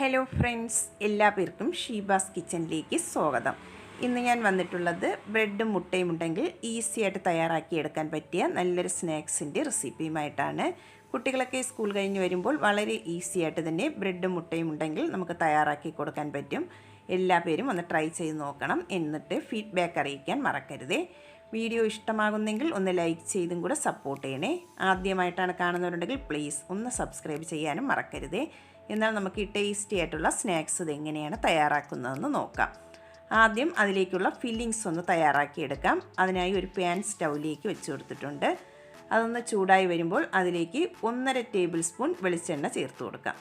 Hello friends എല്ലാ പേർക്കും ഷീബാസ് കിച്ചണിലേക്ക് സ്വാഗതം. ഇന്ന് ഞാൻ വന്നിട്ടുള്ളത് ബ്രെഡും മുട്ടയും ഉണ്ടെങ്കിൽ ഈസി ആയിട്ട് തയ്യാറാക്കി എടുക്കാൻ പറ്റിയ നല്ലൊരു സ്നാക്സിന്റെ റെസിപ്പിയുമായിട്ടാണ്. കുട്ടികളൊക്കെ സ്കൂൾ കഴിഞ്ഞ് വരുമ്പോൾ വളരെ ഈസി ആയിട്ട് തന്നെ ബ്രെഡും മുട്ടയും ഉണ്ടെങ്കിൽ നമുക്ക് തയ്യാറാക്കി കൊടുക്കാൻ പറ്റും. എല്ലാ പേരും ഒന്ന് ട്രൈ ചെയ്ത് നോക്കണം. എന്നിട്ട് ഫീഡ്ബാക്ക് അറിയിക്കാൻ മറക്കരുതേ. വീഡിയോ ഇഷ്ടമാകുന്നെങ്കിൽ ഒന്ന് ലൈക്ക് ചെയ്തും കൂടെ സപ്പോർട്ട് ചെയ്യണേ. ആദ്യമായിട്ടാണ് കാണുന്നവരുണ്ടെങ്കിൽ പ്ലീസ് ഒന്ന് സബ്സ്ക്രൈബ് ചെയ്യാനും മറക്കരുതേ. എന്നാൽ നമുക്ക് ഈ ടേസ്റ്റി ആയിട്ടുള്ള സ്നാക്സ് ഇത് എങ്ങനെയാണ് തയ്യാറാക്കുന്നതെന്ന് നോക്കാം. ആദ്യം അതിലേക്കുള്ള ഫില്ലിങ്സ് ഒന്ന് തയ്യാറാക്കിയെടുക്കാം. അതിനായി ഒരു പാൻ സ്റ്റൗവിലേക്ക് വെച്ച് കൊടുത്തിട്ടുണ്ട്. അതൊന്ന് ചൂടായി വരുമ്പോൾ അതിലേക്ക് ഒന്നര ടേബിൾ സ്പൂൺ വെളിച്ചെണ്ണ ചേർത്ത് കൊടുക്കാം.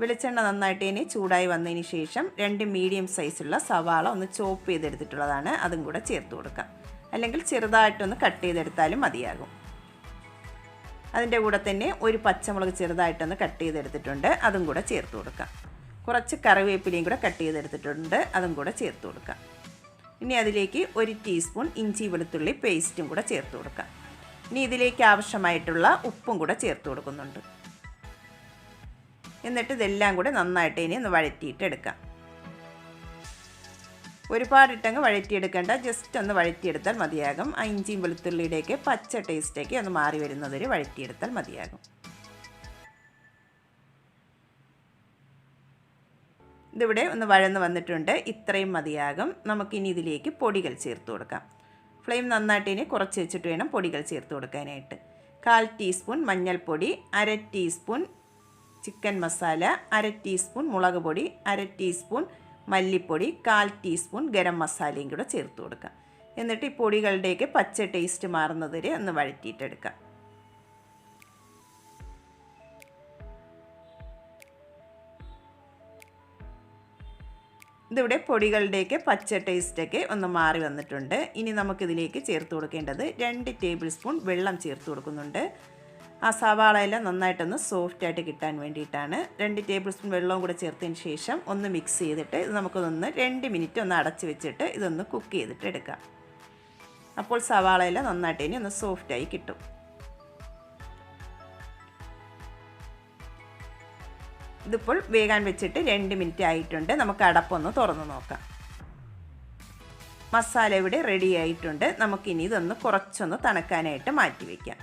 വെളിച്ചെണ്ണ നന്നായിട്ട് ഇനി ചൂടായി വന്നതിന് ശേഷം രണ്ട് മീഡിയം സൈസുള്ള സവാള ഒന്ന് ചോപ്പ് ചെയ്തെടുത്തിട്ടുള്ളതാണ്. അതും കൂടെ ചേർത്ത് കൊടുക്കാം അല്ലെങ്കിൽ ചെറുതായിട്ടൊന്ന് കട്ട് ചെയ്തെടുത്താലും മതിയാകും. അതിന്റെ കൂടെ തന്നെ ഒരു പച്ചമുളക് ചെറുതായിട്ടൊന്ന് കട്ട് ചെയ്തെടുത്തിട്ടുണ്ട്. അതും കൂടെ ചേർത്ത് കൊടുക്കാം കുറച്ച് കറിവേപ്പിലയും കൂടെ കട്ട് ചെയ്തെടുത്തിട്ടുണ്ട്. അതും കൂടെ ചേർത്ത് കൊടുക്കാം ഇനി അതിലേക്ക് ഒരു ടീസ്പൂൺ ഇഞ്ചി വെളുത്തുള്ളി പേസ്റ്റും കൂടെ ചേർത്ത് കൊടുക്കാം ഇനി ഇതിലേക്ക് ആവശ്യമായിട്ടുള്ള ഉപ്പും കൂടെ ചേർത്ത് കൊടുക്കുന്നുണ്ട്. എന്നിട്ട് ഇതെല്ലാം കൂടെ നന്നായിട്ട് ഇനി ഒന്ന് വഴറ്റിയിട്ട് എടുക്കാം ഒരുപാടിട്ടങ്ങ് വഴറ്റിയെടുക്കേണ്ട. ജസ്റ്റ് ഒന്ന് വഴറ്റിയെടുത്താൽ മതിയാകും. ആ ഇഞ്ചിയും വെളുത്തുള്ളിയുടെയൊക്കെ പച്ച ടേസ്റ്റൊക്കെ ഒന്ന് മാറി വരുന്നതൊരു വഴറ്റിയെടുത്താൽ മതിയാകും. ഇതിവിടെ ഒന്ന് വഴന്ന് വന്നിട്ടുണ്ട്. ഇത്രയും മതിയാകും. നമുക്കിനി ഇതിലേക്ക് പൊടികൾ ചേർത്ത് കൊടുക്കാം. ഫ്ലെയിം നന്നായിട്ട് ഇനി കുറച്ച് വെച്ചിട്ട് വേണം പൊടികൾ ചേർത്ത് കൊടുക്കാനായിട്ട്. കാൽ ടീസ്പൂൺ മഞ്ഞൾപ്പൊടി അര ടീസ്പൂൺ ചിക്കൻ മസാല അര ടീസ്പൂൺ മുളക് പൊടി അര ടീസ്പൂൺ മല്ലിപ്പൊടി കാൽ ടീസ്പൂൺ ഗരം മസാലയും കൂടെ ചേർത്ത് കൊടുക്കുക. എന്നിട്ട് ഈ പൊടികളുടെയൊക്കെ പച്ച ടേസ്റ്റ് മാറുന്നത് വരെ ഒന്ന് വഴറ്റിയിട്ടെടുക്കാം ഇതിവിടെ പൊടികളുടെയൊക്കെ പച്ച ടേസ്റ്റൊക്കെ ഒന്ന് മാറി വന്നിട്ടുണ്ട്. ഇനി നമുക്കിതിലേക്ക് ചേർത്ത് കൊടുക്കേണ്ടത് രണ്ട് ടേബിൾ സ്പൂൺ വെള്ളം ചേർത്ത് കൊടുക്കുന്നുണ്ട്. ആ സവാളയെല്ലാം നന്നായിട്ടൊന്ന് സോഫ്റ്റായിട്ട് കിട്ടാൻ വേണ്ടിയിട്ടാണ്. രണ്ട് ടേബിൾ സ്പൂൺ വെള്ളവും കൂടെ ചേർത്തതിന് ശേഷം ഒന്ന് മിക്സ് ചെയ്തിട്ട് ഇത് നമുക്കൊന്ന് രണ്ട് മിനിറ്റ് ഒന്ന് അടച്ച് വെച്ചിട്ട് ഇതൊന്ന് കുക്ക് ചെയ്തിട്ട് എടുക്കാം. അപ്പോൾ സവാളയെല്ലാം നന്നായിട്ട് ഇനി ഒന്ന് സോഫ്റ്റായി കിട്ടും. ഇതിപ്പോൾ വേകാൻ വെച്ചിട്ട് രണ്ട് മിനിറ്റ് ആയിട്ടുണ്ട്. നമുക്ക് അടപ്പൊന്ന് തുറന്ന് നോക്കാം. മസാല ഇവിടെ റെഡി ആയിട്ടുണ്ട്. നമുക്കിനി ഇതൊന്ന് കുറച്ചൊന്ന് തണുക്കാനായിട്ട് മാറ്റി വയ്ക്കാം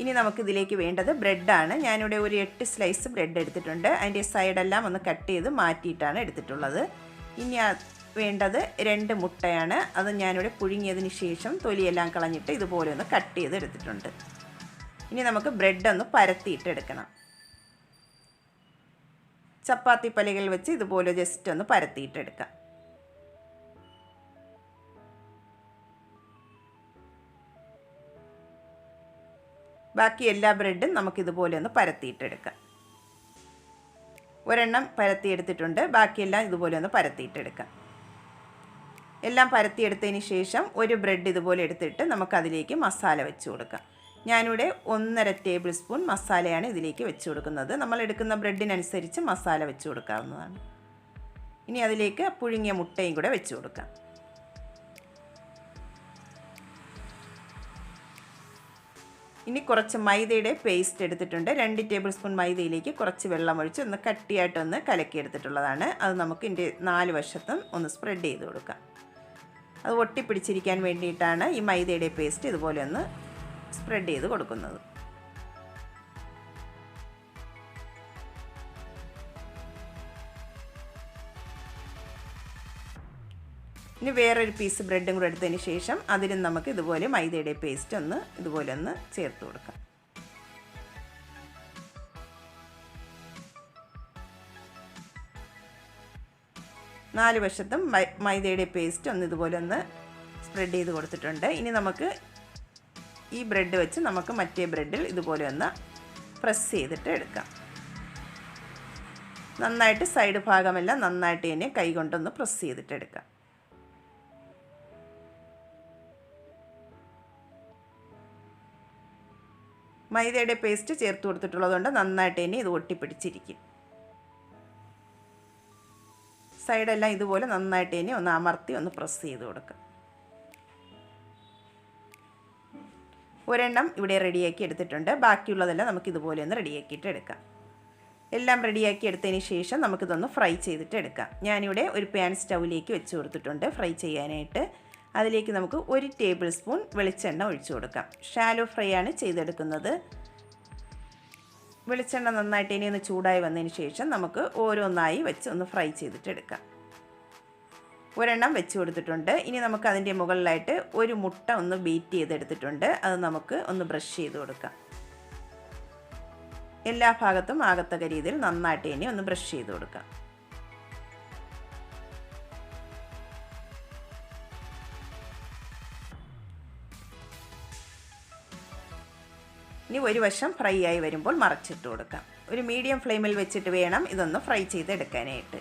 ഇനി നമുക്കിതിലേക്ക് വേണ്ടത് ബ്രെഡാണ്. ഞാനിവിടെ ഒരു എട്ട് സ്ലൈസ് ബ്രെഡ് എടുത്തിട്ടുണ്ട്. അതിന്റെ സൈഡെല്ലാം ഒന്ന് കട്ട് ചെയ്ത് മാറ്റിയിട്ടാണ് എടുത്തിട്ടുള്ളത്. ഇനി വേണ്ടത് രണ്ട് മുട്ടയാണ്. അത് ഞാനിവിടെ പുഴുങ്ങിയതിന് ശേഷം തൊലിയെല്ലാം കളഞ്ഞിട്ട് ഇതുപോലെ ഒന്ന് കട്ട് ചെയ്ത് എടുത്തിട്ടുണ്ട്. ഇനി നമുക്ക് ബ്രെഡ് ഒന്ന് പരത്തിയിട്ട് എടുക്കണം. ചപ്പാത്തി പലകൾ വെച്ച് ഇതുപോലെ ജസ്റ്റ് ഒന്ന് പരത്തിയിട്ട് ബാക്കി എല്ലാ ബ്രെഡും നമുക്കിതുപോലെ ഒന്ന് പരത്തിയിട്ടെടുക്കാം. ഒരെണ്ണം പരത്തിയെടുത്തിട്ടുണ്ട്. ബാക്കിയെല്ലാം ഇതുപോലെ ഒന്ന് പരത്തിയിട്ടെടുക്കാം. എല്ലാം പരത്തിയെടുത്തതിന് ശേഷം ഒരു ബ്രെഡ് ഇതുപോലെ എടുത്തിട്ട് നമുക്കതിലേക്ക് മസാല വെച്ച് കൊടുക്കാം. ഞാനിവിടെ ഒന്നര ടേബിൾ സ്പൂൺ മസാലയാണ് ഇതിലേക്ക് വെച്ച് കൊടുക്കുന്നത്. നമ്മൾ എടുക്കുന്ന ബ്രെഡിനനുസരിച്ച് മസാല വെച്ച് കൊടുക്കാവുന്നതാണ്. ഇനി അതിലേക്ക് പുഴുങ്ങിയ മുട്ടയും കൂടെ വെച്ച് കൊടുക്കാം. ഇനി കുറച്ച് മൈദയുടെ പേസ്റ്റ് എടുത്തിട്ടുണ്ട്. രണ്ട് ടേബിൾ സ്പൂൺ മൈദയിലേക്ക് കുറച്ച് വെള്ളം ഒഴിച്ച് ഒന്ന് കട്ടിയായിട്ടൊന്ന് കലക്കിയെടുത്തിട്ടുള്ളതാണ്. അത് നമുക്ക് ഇതിന്റെ നാല് വശത്തും ഒന്ന് സ്പ്രെഡ് ചെയ്ത് കൊടുക്കാം. അത് ഒട്ടിപ്പിടിച്ചിരിക്കാൻ വേണ്ടിയിട്ടാണ് ഈ മൈദയുടെ പേസ്റ്റ് ഇതുപോലെ ഒന്ന് സ്പ്രെഡ് ചെയ്ത് കൊടുക്കുന്നത്. ഇനി വേറൊരു പീസ് ബ്രെഡും കൂടെ എടുത്തതിന് ശേഷം അതിലും നമുക്ക് ഇതുപോലെ മൈദയുടെ പേസ്റ്റ് ഒന്ന് ഇതുപോലെ ഒന്ന് ചേർത്ത് കൊടുക്കാം. നാല് വശത്തും മൈദയുടെ പേസ്റ്റ് ഒന്ന് ഇതുപോലെ ഒന്ന് സ്പ്രെഡ് ചെയ്ത് കൊടുത്തിട്ടുണ്ട്. ഇനി നമുക്ക് ഈ ബ്രെഡ് വെച്ച് നമുക്ക് മറ്റേ ബ്രെഡിൽ ഇതുപോലെ ഒന്ന് പ്രസ് ചെയ്തിട്ട് എടുക്കാം. നന്നായിട്ട് സൈഡ് ഭാഗമെല്ലാം നന്നായിട്ട് തന്നെ കൈകൊണ്ടൊന്ന് പ്രസ് ചെയ്തിട്ട് എടുക്കാം. മൈദയുടെ പേസ്റ്റ് ചേർത്ത് കൊടുത്തിട്ടുള്ളതുകൊണ്ട് നന്നായിട്ട് തന്നെ ഇത് ഒട്ടിപ്പിടിച്ചിരിക്കും. സൈഡെല്ലാം ഇതുപോലെ നന്നായിട്ട് തന്നെ ഒന്ന് അമർത്തി ഒന്ന് പ്രസ് ചെയ്ത് കൊടുക്കുക. ഒരെണ്ണം ഇവിടെ റെഡിയാക്കി എടുത്തിട്ടുണ്ട്. ബാക്കിയുള്ളതെല്ലാം നമുക്ക് ഇതുപോലെ ഒന്ന് റെഡിയാക്കിയിട്ട് എടുക്കാം. എല്ലാം റെഡിയാക്കി എടുത്തതിന് ശേഷം നമുക്കിതൊന്ന് ഫ്രൈ ചെയ്തിട്ട് എടുക്കാം. ഞാനിവിടെ ഒരു പാൻ സ്റ്റൗവിലേക്ക് വെച്ച് കൊടുത്തിട്ടുണ്ട് ഫ്രൈ ചെയ്യാനായിട്ട്. അതിലേക്ക് നമുക്ക് ഒരു ടേബിൾ സ്പൂൺ വെളിച്ചെണ്ണ ഒഴിച്ചു കൊടുക്കാം. ഷാലോ ഫ്രൈ ആണ് ചെയ്തെടുക്കുന്നത്. വെളിച്ചെണ്ണ നന്നായിട്ട് ഇനി ഒന്ന് ചൂടായി വന്നതിന് ശേഷം നമുക്ക് ഓരോന്നായി വെച്ച് ഒന്ന് ഫ്രൈ ചെയ്തിട്ട് എടുക്കാം. ഒരെണ്ണം വെച്ച് കൊടുത്തിട്ടുണ്ട്. ഇനി നമുക്ക് അതിന്റെ മുകളിലായിട്ട് ഒരു മുട്ട ഒന്ന് ബീറ്റ് ചെയ്തെടുത്തിട്ടുണ്ട്. അത് നമുക്ക് ഒന്ന് ബ്രഷ് ചെയ്ത് കൊടുക്കാം. എല്ലാ ഭാഗത്തും ആകത്തക്ക രീതിയിൽ നന്നായിട്ട് ഇനി ഒന്ന് ബ്രഷ് ചെയ്ത് കൊടുക്കാം. ഇനി ഒരു വശം ഫ്രൈ ആയി വരുമ്പോൾ മറച്ചിട്ട് കൊടുക്കാം. ഒരു മീഡിയം ഫ്ലെയിമിൽ വെച്ചിട്ട് വേണം ഇതൊന്ന് ഫ്രൈ ചെയ്തെടുക്കാനായിട്ട്.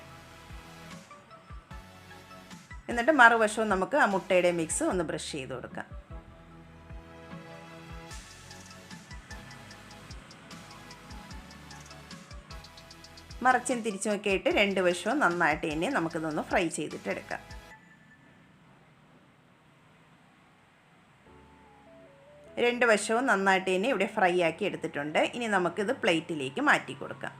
എന്നിട്ട് മറുവശവും നമുക്ക് ആ മുട്ടയുടെ മിക്സ് ഒന്ന് ബ്രഷ് ചെയ്ത് കൊടുക്കാം. മറച്ചും തിരിച്ചും ഒക്കെ ഇട്ട് രണ്ട് വശവും നന്നായിട്ട് തന്നെ നമുക്കിതൊന്ന് ഫ്രൈ ചെയ്തിട്ട് രണ്ട് വശവും നന്നായിട്ട് തന്നെ ഇവിടെ ഫ്രൈ ആക്കി എടുത്തിട്ടുണ്ട്. ഇനി നമുക്കിത് പ്ലേറ്റിലേക്ക് മാറ്റി കൊടുക്കാം.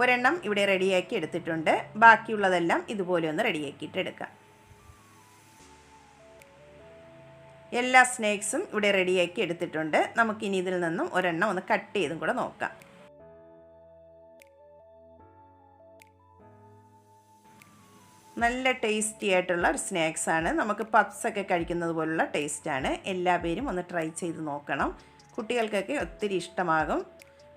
ഒരെണ്ണം ഇവിടെ റെഡിയാക്കി എടുത്തിട്ടുണ്ട്. ബാക്കിയുള്ളതെല്ലാം ഇതുപോലെ ഒന്ന് റെഡിയാക്കിയിട്ട് എടുക്കാം. എല്ലാ സ്നാക്സും ഇവിടെ റെഡിയാക്കി എടുത്തിട്ടുണ്ട്. നമുക്കിനി ഇതിൽ നിന്നും ഒരെണ്ണം ഒന്ന് കട്ട് ചെയ്തും കൂടെ നോക്കാം. നല്ല ടേസ്റ്റി ആയിട്ടുള്ള ഒരു സ്നാക്സാണ് നമുക്ക് പപ്സ് ഒക്കെ കഴിക്കുന്നത് പോലുള്ള ടേസ്റ്റാണ് എല്ലാ പേരും ഒന്ന് ട്രൈ ചെയ്ത് നോക്കണം. കുട്ടികൾക്കൊക്കെ ഒത്തിരി ഇഷ്ടമാകും.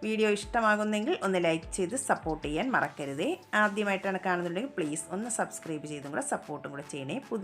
വീഡിയോ ഇഷ്ടമാകുന്നെങ്കിൽ ഒന്ന് ലൈക്ക് ചെയ്ത് സപ്പോർട്ട് ചെയ്യാൻ മറക്കരുതേ. ആദ്യമായിട്ടാണ് കാണുന്നുണ്ടെങ്കിൽ പ്ലീസ് ഒന്ന് സബ്സ്ക്രൈബ് ചെയ്തും കൂടെ സപ്പോർട്ടും കൂടെ ചെയ്യണേ. പുതിയ